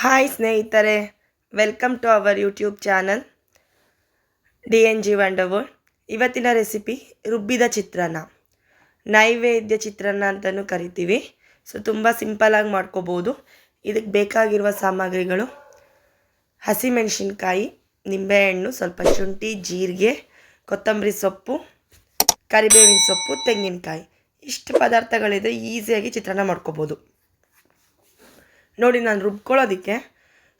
Hi ಸ್ನೇಹಿತರೆ welcome to our YouTube channel D N G wonder world ಇವತ್ತಿನ recipe ರುಬ್ಬಿದ ಚಿತ್ರಾನ್ನ. ನೈವೇದ್ಯ ಚಿತ್ರಾನ್ನ ಅಂತಲೂ ಕರಿತೀವಿ. ಸೊ ತುಂಬ ಸಿಂಪಲಾಗಿ ಮಾಡ್ಕೋಬೋದು. ಇದಕ್ಕೆ ಬೇಕಾಗಿರುವ ಸಾಮಗ್ರಿಗಳು ಹಸಿಮೆಣಸಿನ್ಕಾಯಿ, ನಿಂಬೆಹಣ್ಣು, ಸ್ವಲ್ಪ ಶುಂಠಿ, ಜೀರಿಗೆ, ಕೊತ್ತಂಬರಿ ಸೊಪ್ಪು, ಕರಿಬೇವಿನ ಸೊಪ್ಪು, ತೆಂಗಿನಕಾಯಿ. ಇಷ್ಟು ಪದಾರ್ಥಗಳಿದ್ರೆ ಈಸಿಯಾಗಿ ಚಿತ್ರಾನ್ನ ಮಾಡ್ಕೋಬೋದು. ನೋಡಿ ನಾನು ರುಬ್ಕೊಳ್ಳೋದಕ್ಕೆ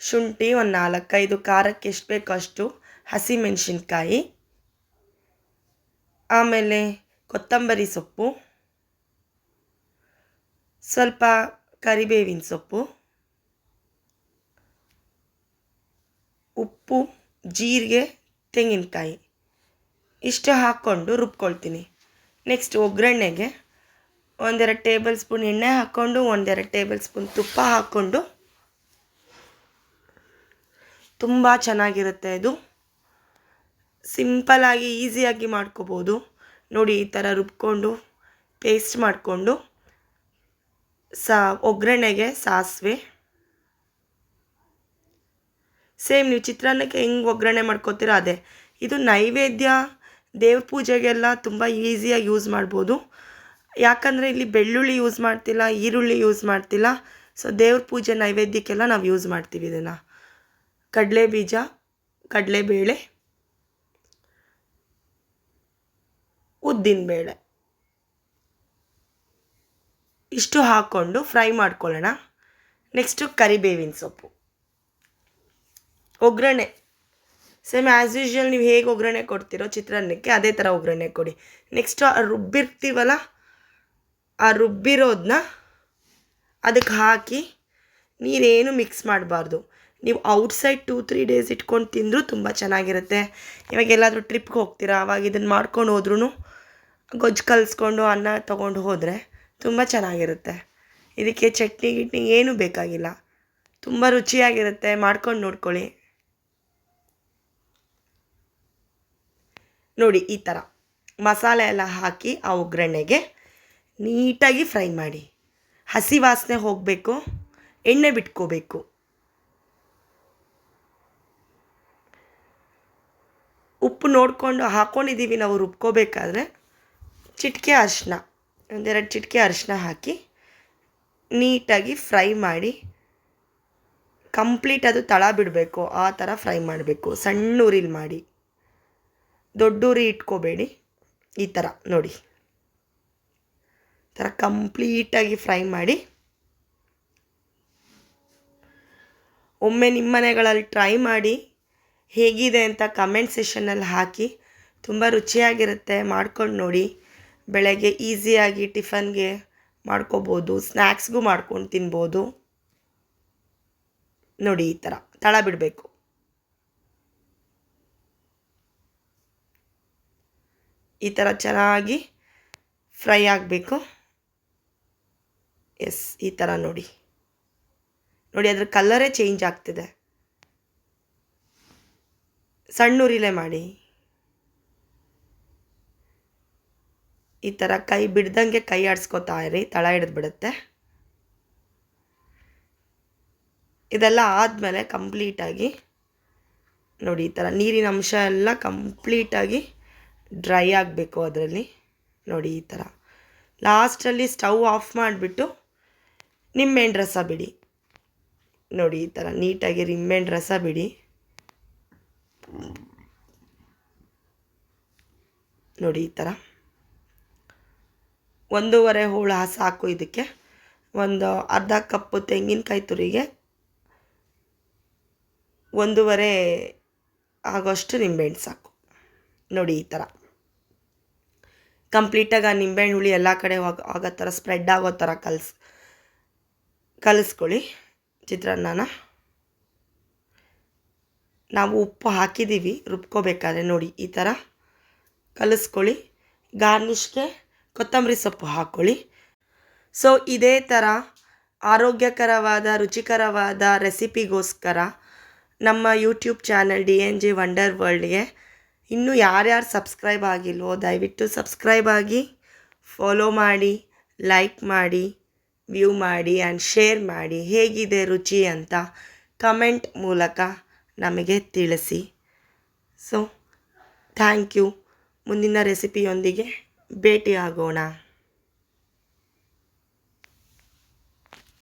ಶುಂಠಿ ಒಂದು ನಾಲ್ಕೈದು, ಖಾರಕ್ಕೆ ಎಷ್ಟು ಬೇಕೋ ಅಷ್ಟು ಹಸಿಮೆಣಸಿನ್ಕಾಯಿ, ಆಮೇಲೆ ಕೊತ್ತಂಬರಿ ಸೊಪ್ಪು, ಸ್ವಲ್ಪ ಕರಿಬೇವಿನ ಸೊಪ್ಪು, ಉಪ್ಪು, ಜೀರಿಗೆ, ತೆಂಗಿನಕಾಯಿ. ಇಷ್ಟು ಹಾಕ್ಕೊಂಡು ರುಬ್ಕೊಳ್ತೀನಿ. ನೆಕ್ಸ್ಟ್ ಒಗ್ಗರಣೆಗೆ ಒಂದೆರಡು ಟೇಬಲ್ ಸ್ಪೂನ್ ಎಣ್ಣೆ ಹಾಕ್ಕೊಂಡು, ಒಂದೆರಡು ಟೇಬಲ್ ಸ್ಪೂನ್ ತುಪ್ಪ ಹಾಕ್ಕೊಂಡು. ತುಂಬ ಚೆನ್ನಾಗಿರುತ್ತೆ ಇದು. ಸಿಂಪಲಾಗಿ ಈಸಿಯಾಗಿ ಮಾಡ್ಕೋಬೋದು. ನೋಡಿ, ಈ ಥರ ರುಬ್ಕೊಂಡು ಪೇಸ್ಟ್ ಮಾಡಿಕೊಂಡು, ಸಾ, ಒಗ್ಗರಣೆಗೆ ಸಾಸಿವೆ. ಸೇಮ್ ನೀವು ಚಿತ್ರಾನ್ನಕ್ಕೆ ಹೆಂಗೆ ಒಗ್ಗರಣೆ ಮಾಡ್ಕೋತೀರೋ ಅದೇ. ಇದು ನೈವೇದ್ಯ, ದೇವ್ರ ಪೂಜೆಗೆಲ್ಲ ತುಂಬ ಈಸಿಯಾಗಿ ಯೂಸ್ ಮಾಡ್ಬೋದು. ಯಾಕಂದರೆ ಇಲ್ಲಿ ಬೆಳ್ಳುಳ್ಳಿ ಯೂಸ್ ಮಾಡ್ತಿಲ್ಲ, ಈರುಳ್ಳಿ ಯೂಸ್ ಮಾಡ್ತಿಲ್ಲ. ಸೊ ದೇವ್ರ ಪೂಜೆ ನೈವೇದ್ಯಕ್ಕೆಲ್ಲ ನಾವು ಯೂಸ್ ಮಾಡ್ತೀವಿ ಇದನ್ನು. ಕಡಲೆ ಬೀಜ ಕಡಲೆಬೇಳೆ ಉದ್ದಿನಬೇಳೆ ಇಷ್ಟು ಹಾಕ್ಕೊಂಡು ಫ್ರೈ ಮಾಡ್ಕೊಳ್ಳೋಣ. ನೆಕ್ಸ್ಟು ಕರಿಬೇವಿನ ಸೊಪ್ಪು. ಒಗ್ಗರಣೆ. ಸೇಮ್ ಆ್ಯಸ್ ಯೂಶ್ವಲ್ ನೀವು ಹೇಗೆ ಒಗ್ಗರಣೆ ಕೊಡ್ತೀರೋ ಚಿತ್ರಾನ್ನಕ್ಕೆ ಅದೇ ಥರ ಒಗ್ಗರಣೆ ಕೊಡಿ. ನೆಕ್ಸ್ಟು ರುಬ್ಬಿರ್ತೀವಲ್ಲ ಆ ರುಬ್ಬಿರೋದನ್ನ ಅದಕ್ಕೆ ಹಾಕಿ ನೀರೇನು ಮಿಕ್ಸ್ ಮಾಡಬಾರ್ದು. ನೀವು ಔಟ್ಸೈಡ್ ಟೂ ತ್ರೀ ಡೇಸ್ ಇಟ್ಕೊಂಡು ತಿಂದರೂ ತುಂಬ ಚೆನ್ನಾಗಿರುತ್ತೆ. ಇವಾಗ ಎಲ್ಲಾದರೂ ಟ್ರಿಪ್ಗೆ ಹೋಗ್ತೀರಾ? ಅವಾಗ ಇದನ್ನು ಮಾಡ್ಕೊಂಡು ಹೋದ್ರೂ ಗೊಜ್ಜು ಕಲಿಸ್ಕೊಂಡು ಅನ್ನ ತೊಗೊಂಡು ಹೋದರೆ ತುಂಬ ಚೆನ್ನಾಗಿರುತ್ತೆ. ಇದಕ್ಕೆ ಚಟ್ನಿ, ಗಿಟ್ನಿ ಏನೂ ಬೇಕಾಗಿಲ್ಲ. ತುಂಬ ರುಚಿಯಾಗಿರುತ್ತೆ. ಮಾಡ್ಕೊಂಡು ನೋಡ್ಕೊಳ್ಳಿ. ನೋಡಿ, ಈ ಥರ ಮಸಾಲೆ ಎಲ್ಲ ಹಾಕಿ ಆ ಒಗ್ಗರಣೆಗೆ ನೀಟಾಗಿ ಫ್ರೈ ಮಾಡಿ. ಹಸಿ ವಾಸನೆ ಹೋಗಬೇಕು. ಎಣ್ಣೆ ಬಿಟ್ಕೋಬೇಕು. ಉಪ್ಪು ನೋಡಿಕೊಂಡು ಹಾಕ್ಕೊಂಡಿದ್ದೀವಿ ನಾವು ರುಬ್ಕೋಬೇಕಾದ್ರೆ ಚಿಟಿಕೆ ಅರಿಶಿನ ಒಂದೆರಡು ಚಿಟಿಕೆ ಅರಿಶಿನ ಹಾಕಿ ನೀಟಾಗಿ ಫ್ರೈ ಮಾಡಿ. ಕಂಪ್ಲೀಟ್ ಅದು ತಳ ಬಿಡಬೇಕು, ಆ ಥರ ಫ್ರೈ ಮಾಡಬೇಕು. ಸಣ್ಣ ಉರಿಲಿ ಮಾಡಿ. ದೊಡ್ಡ ಉರಿ ಇಟ್ಕೋಬೇಡಿ. ಈ ಥರ ನೋಡಿ. ಥರ ಕಂಪ್ಲೀಟಾಗಿ ಫ್ರೈ ಮಾಡಿ ಒಮ್ಮೆ ನಿಮ್ಮ ಮನೆಗಳಲ್ಲಿ ಟ್ರೈ ಮಾಡಿ ಹೇಗಿದೆ ಅಂತ ಕಮೆಂಟ್ ಸೆಷನಲ್ಲಿ ಹಾಕಿ. ತುಂಬ ರುಚಿಯಾಗಿರುತ್ತೆ, ಮಾಡ್ಕೊಂಡು ನೋಡಿ. ಬೆಳಗ್ಗೆ ಈಸಿಯಾಗಿ ಟಿಫನ್ಗೆ ಮಾಡ್ಕೋಬೋದು ಸ್ನ್ಯಾಕ್ಸ್ಗೂ ಮಾಡ್ಕೊಂಡು ತಿನ್ಬೋದು. ನೋಡಿ ಈ ಥರ ತಳ ಬಿಡಬೇಕು. ಈ ಥರ ಚೆನ್ನಾಗಿ ಫ್ರೈ ಆಗಬೇಕು. ಎಸ್, ಈ ಥರ ನೋಡಿ. ನೋಡಿ, ಅದರ ಕಲ್ಲರೇ ಚೇಂಜ್ ಆಗ್ತಿದೆ. ಸಣ್ಣ ಉರಿಲೆ ಮಾಡಿ. ಈ ಥರ ಕೈ ಬಿಡ್ದಂಗೆ ಕೈ ಆಡಿಸ್ಕೋತಾ ಇರಿ, ತಳ ಹಿಡಿದು ಬಿಡುತ್ತೆ. ಇದೆಲ್ಲ ಆದಮೇಲೆ ಕಂಪ್ಲೀಟಾಗಿ ನೋಡಿ, ಈ ಥರ ನೀರಿನ ಅಂಶ ಎಲ್ಲ ಕಂಪ್ಲೀಟಾಗಿ ಡ್ರೈ ಆಗಬೇಕು ಅದರಲ್ಲಿ. ನೋಡಿ, ಈ ಥರ ಲಾಸ್ಟಲ್ಲಿ ಸ್ಟವ್ ಆಫ್ ಮಾಡಿಬಿಟ್ಟು ನಿಂಬೆಹಣ್ಣು ರಸ ಬಿಡಿ. ನೋಡಿ, ಈ ಥರ ನೀಟಾಗಿ ನಿಂಬೆಹಣ್ಣು ರಸ ಬಿಡಿ. ನೋಡಿ, ಈ ಥರ ಒಂದೂವರೆ ಹೋಳು ಸಾಕು ಇದಕ್ಕೆ. ಒಂದು ಅರ್ಧ ಕಪ್ಪು ತೆಂಗಿನಕಾಯಿ ತುರಿಗೆ. ಒಂದೂವರೆ ಆಗೋಷ್ಟು ನಿಂಬೆಹಣ್ಣು ಸಾಕು. ನೋಡಿ, ಈ ಥರ ಕಂಪ್ಲೀಟಾಗಿ ಆ ನಿಂಬೆಹಣ್ಣು ಹುಳಿ ಎಲ್ಲ ಕಡೆ ಹೋಗೋ ಆಗೋ ಥರ ಸ್ಪ್ರೆಡ್ ಆಗೋ ಥರ ಕಲ್ಸ್ ಕಲಿಸ್ಕೊಳ್ಳಿ ಚಿತ್ರಾನ್ನನ. ನಾವು ಉಪ್ಪು ಹಾಕಿದ್ದೀವಿ, ರುಬ್ಕೋಬೇಕಾದ್ರೆ ನೋಡಿ ಈ ಥರ. ಕಲಿಸ್ಕೊಳ್ಳಿ. ಗಾರ್ನಿಷ್ಗೆ ಕೊತ್ತಂಬರಿ ಸೊಪ್ಪು ಹಾಕ್ಕೊಳ್ಳಿ. ಸೊ ಇದೇ ಥರ ಆರೋಗ್ಯಕರವಾದ, ರುಚಿಕರವಾದ ರೆಸಿಪಿಗೋಸ್ಕರ ನಮ್ಮ YouTube channel D N G wonder ವರ್ಲ್ಡ್ಗೆ ಇನ್ನೂ ಯಾರ್ಯಾರು ಸಬ್ಸ್ಕ್ರೈಬ್ ಆಗಿಲ್ವೋ ದಯವಿಟ್ಟು ಸಬ್ಸ್ಕ್ರೈಬ್ ಆಗಿ ಫಾಲೋ ಮಾಡಿ ಲೈಕ್ ಮಾಡಿ. ವ್ಯೂ ಮಾಡಿ ಆ್ಯಂಡ್ ಶೇರ್ ಮಾಡಿ ಹೇಗಿದೆ ರುಚಿ ಅಂತ ಕಮೆಂಟ್ ಮೂಲಕ ನಮಗೆ ತಿಳಿಸಿ. ಸೊ ಥ್ಯಾಂಕ್ ಯು ಮುಂದಿನ ರೆಸಿಪಿಯೊಂದಿಗೆ ಭೇಟಿಯಾಗೋಣ.